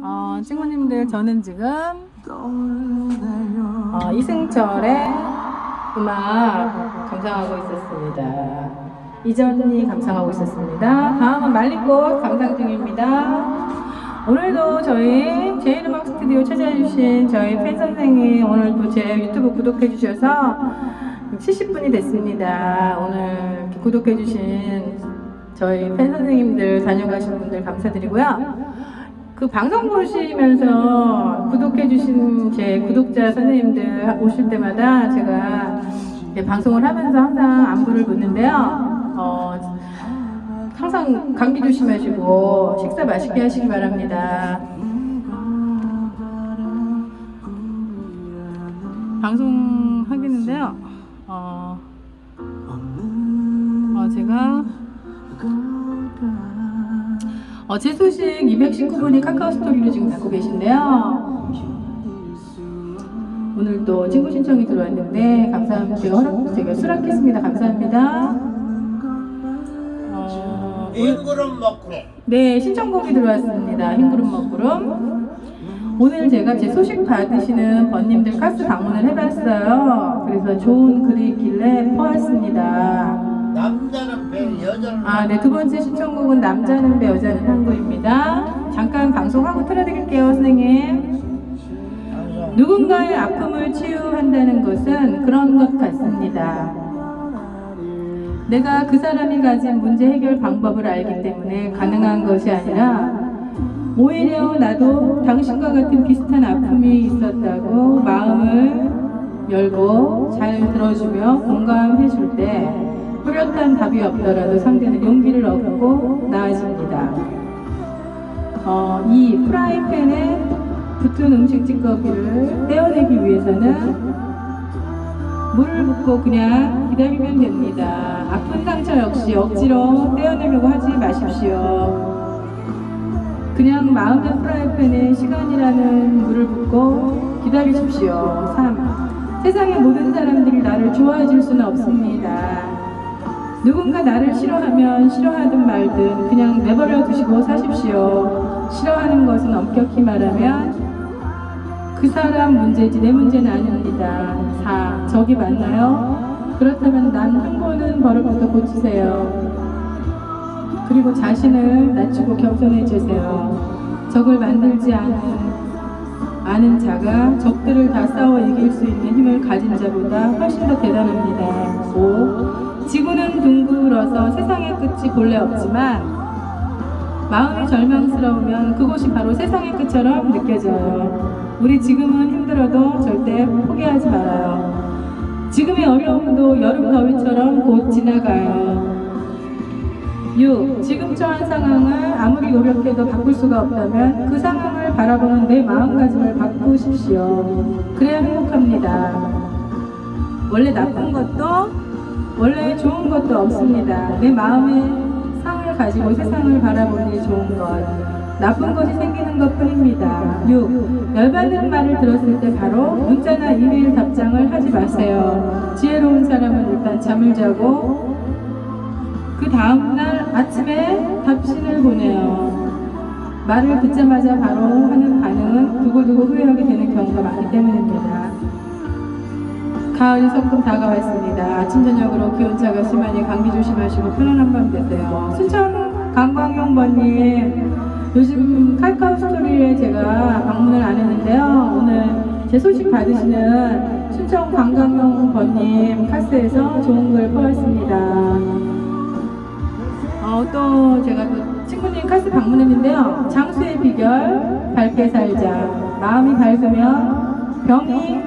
어, 친구님들 저는 지금 어, 이승철의 음악 감상하고 있었습니다. 이전이 감상하고 있었습니다. 다음은 말리꽃 감상 중입니다. 오늘도 저희 제일음악 스튜디오 찾아주신 저희 팬 선생님 오늘도 제 유튜브 구독해 주셔서 70분이 됐습니다. 오늘 구독해 주신 저희 팬 선생님들 다녀가신 분들 감사드리고요. 그 방송 보시면서 구독해주신 제 구독자 선생님들 오실 때마다 제가 방송을 하면서 항상 안부를 묻는데요. 어, 항상 감기 조심하시고 식사 맛있게 하시기 바랍니다. 방송 하겠는데요. 어, 어, 제가 어, 제 소식 219분이 카카오 스토리로 지금 받고 계신데요. 오늘 또 친구 신청이 들어왔는데 감사합니다. 제가 허락, 제가 수락했습니다. 감사합니다. 어, 일그릇 먹고 네, 신청곡이 들어왔습니다. 흰구름 먹구름. 오늘 제가 제 소식 받으시는 번님들 카스 방문을 해봤어요. 그래서 좋은 글이 있길래 퍼왔습니다. 남자는 배 여자는 아, 네, 두 번째 신청곡은 남자는 배, 여자는 한국입니다. 잠깐 방송하고 틀어드릴게요, 선생님. 누군가의 아픔을 치유한다는 것은 그런 것 같습니다. 내가 그 사람이 가진 문제 해결 방법을 알기 때문에 가능한 것이 아니라 오히려 나도 당신과 같은 비슷한 아픔이 있었다고 마음을 열고 잘 들어주며 공감해 줄 때 뚜렷한 답이 없더라도 상대는 용기를 얻고 나아집니다. 어, 이 프라이팬에 붙은 음식 찌꺼기를 떼어내기 위해서는 물을 붓고 그냥 기다리면 됩니다. 아픈 상처 역시 억지로 떼어내려고 하지 마십시오. 그냥 마음의 프라이팬에 시간이라는 물을 붓고 기다리십시오. 3. 세상의 모든 사람들이 나를 좋아해 줄 수는 없습니다. 누군가 나를 싫어하면 싫어하든 말든 그냥 내버려 두시고 사십시오. 싫어하는 것은 엄격히 말하면 그 사람 문제지 내 문제는 아닙니다. 4. 적이 맞나요? 그렇다면 난 한 번은 버릇부터 고치세요. 그리고 자신을 낮추고 겸손해지세요. 적을 만들지 않은, 않은 자가 적들을 다 싸워 이길 수 있는 힘을 가진 자보다 훨씬 더 대단합니다. 5. 지구는 둥글어서 세상의 끝이 본래 없지만 마음이 절망스러우면 그곳이 바로 세상의 끝처럼 느껴져요. 우리 지금은 힘들어도 절대 포기하지 말아요. 지금의 어려움도 여름 더위처럼 곧 지나가요. 6. 지금 처한 상황을 아무리 노력해도 바꿀 수가 없다면 그 상황을 바라보는 내 마음가짐을 바꾸십시오. 그래야 행복합니다. 원래 나쁜 것도 원래 좋은 것도 없습니다. 내 마음의 상을 가지고 세상을 바라보니 좋은 것. 나쁜 것이 생기는 것 뿐입니다. 6. 열받는 말을 들었을 때 바로 문자나 이메일 답장을 하지 마세요. 지혜로운 사람은 일단 잠을 자고 그 다음날 아침에 답신을 보내요. 말을 듣자마자 바로 하는 반응은 두고두고 후회하게 되는 경우가 많기 때문입니다. 가을이 소금 다가왔습니다. 아침 저녁으로 기온차가 심하니 감기 조심하시고 편안한 밤 되세요. 순천 강광용 번님 요즘 카카오 스토리에 제가 방문을 안 했는데요. 오늘 제 소식 받으시는 순천 강광용 번님 카스에서 좋은 글 뽑았습니다. 어, 또 제가 또 친구님 카스 방문했는데요. 장수의 비결 밝게 살자. 마음이 밝으면 병이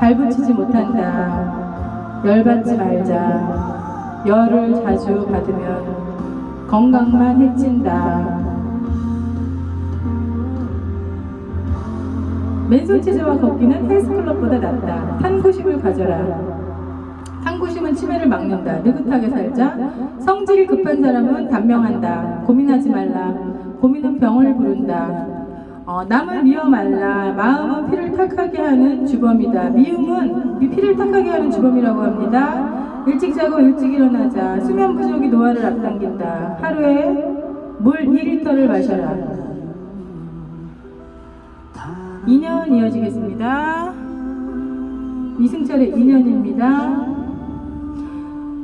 발붙이지 못한다. 열받지 말자. 열을 자주 받으면 건강만 해친다. 맨손 체조와 걷기는 헬스클럽보다 낫다. 탐구심을 가져라. 탐구심은 치매를 막는다. 느긋하게 살자. 성질이 급한 사람은 단명한다. 고민하지 말라. 고민은 병을 부른다. 어, 남을 미워 말라. 마음은 피를 탁하게 하는 주범이다. 미움은 미- 피를 탁하게 하는 주범이라고 합니다. 일찍 자고 일찍 일어나자. 수면 부족이 노화를 앞당긴다. 하루에 물 2리터를 마셔라. 2년 이어지겠습니다. 이승철의 2년입니다.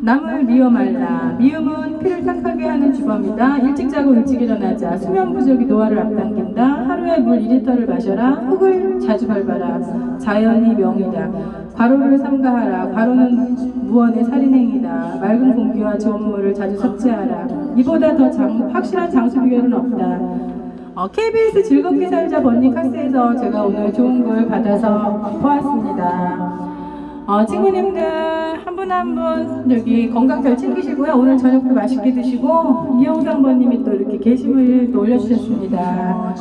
남을 미워 말라. 미움은 피를 탁하게 하는 주범이다. 일찍 자고 일찍 일어나자. 수면 부족이 노화를 앞당긴다. 하루에 물 2리터를 마셔라. 흙을 자주 밟아라. 자연이 명이다. 과로를 삼가하라. 과로는 무언의 살인행위다. 맑은 공기와 좋은 물을 자주 섭취하라. 이보다 더 장- 확실한 장수 비결은 없다. 어, KBS 즐겁게 살자 버닝 카스에서 제가 오늘 좋은 걸 받아서 보았습니다. 어, 친구님들 한 분 한 분 여기 건강 잘 챙기시고요. 오늘 저녁도 맛있게 드시고 이영상 번님이 또 이렇게 게시물 또 올려주셨습니다.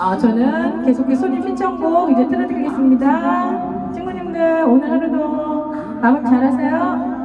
어, 저는 계속해서 손님 신청곡 이제 틀어드리겠습니다. 친구님들 오늘 하루도 마무리 잘하세요.